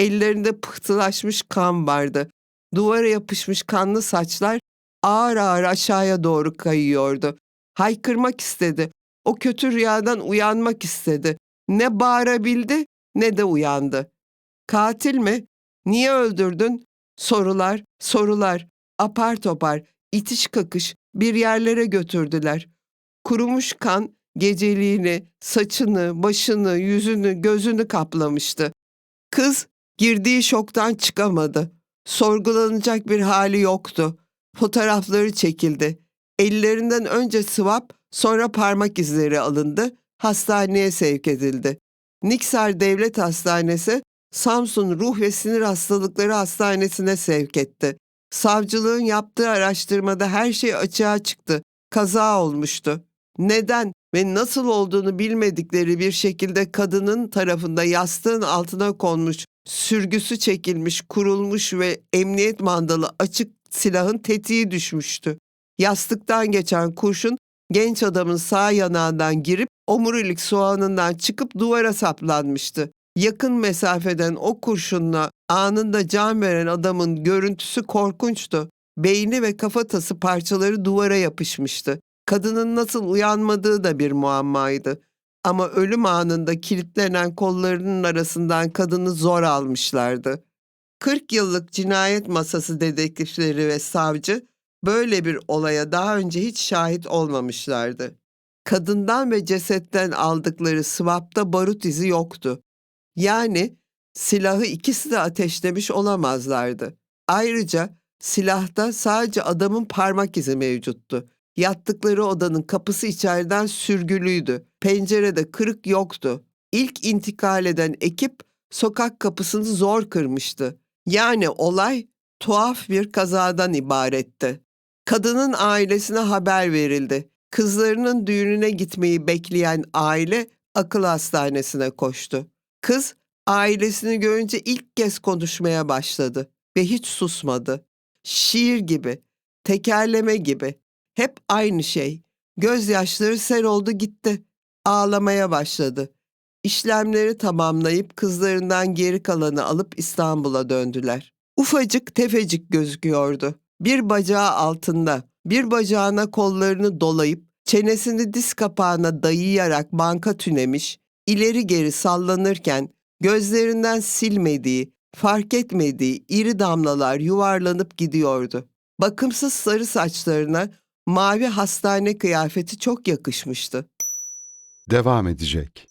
Ellerinde pıhtılaşmış kan vardı. Duvara yapışmış kanlı saçlar ağır ağır aşağıya doğru kayıyordu. Haykırmak istedi. O kötü rüyadan uyanmak istedi. Ne bağırabildi ne de uyandı. Katil mi? Niye öldürdün? Sorular, sorular. Apar topar, itiş kakış bir yerlere götürdüler. Kurumuş kan geceliğini, saçını, başını, yüzünü, gözünü kaplamıştı. Kız girdiği şoktan çıkamadı. Sorgulanacak bir hali yoktu. Fotoğrafları çekildi. Ellerinden önce swap, sonra parmak izleri alındı. Hastaneye sevk edildi. Niksar Devlet Hastanesi, Samsun Ruh ve Sinir Hastalıkları Hastanesi'ne sevk etti. Savcılığın yaptığı araştırmada her şey açığa çıktı. Kaza olmuştu. Neden ve nasıl olduğunu bilmedikleri bir şekilde kadının tarafında yastığın altına konmuş, sürgüsü çekilmiş, kurulmuş ve emniyet mandalı açık silahın tetiği düşmüştü. Yastıktan geçen kurşun genç adamın sağ yanağından girip omurilik soğanından çıkıp duvara saplanmıştı. Yakın mesafeden o kurşunla anında can veren adamın görüntüsü korkunçtu. Beyni ve kafatası parçaları duvara yapışmıştı. Kadının nasıl uyanmadığı da bir muammaydı. Ama ölüm anında kilitlenen kollarının arasından kadını zor almışlardı. 40 yıllık cinayet masası dedektifleri ve savcı böyle bir olaya daha önce hiç şahit olmamışlardı. Kadından ve cesetten aldıkları swapta barut izi yoktu. Yani silahı ikisi de ateşlemiş olamazlardı. Ayrıca silahta sadece adamın parmak izi mevcuttu. Yattıkları odanın kapısı içeriden sürgülüydü. Pencerede kırık yoktu. İlk intikal eden ekip sokak kapısını zor kırmıştı. Yani olay tuhaf bir kazadan ibaretti. Kadının ailesine haber verildi. Kızlarının düğününe gitmeyi bekleyen aile akıl hastanesine koştu. Kız ailesini görünce ilk kez konuşmaya başladı ve hiç susmadı. Şiir gibi, tekerleme gibi, hep aynı şey. Gözyaşları sel oldu gitti. Ağlamaya başladı. İşlemleri tamamlayıp kızlarından geri kalanı alıp İstanbul'a döndüler. Ufacık tefecik gözüküyordu. Bir bacağı altında, bir bacağına kollarını dolayıp, çenesini diz kapağına dayayarak banka tünemiş, ileri geri sallanırken gözlerinden silmediği, fark etmediği iri damlalar yuvarlanıp gidiyordu. Bakımsız sarı saçlarına mavi hastane kıyafeti çok yakışmıştı. Devam edecek.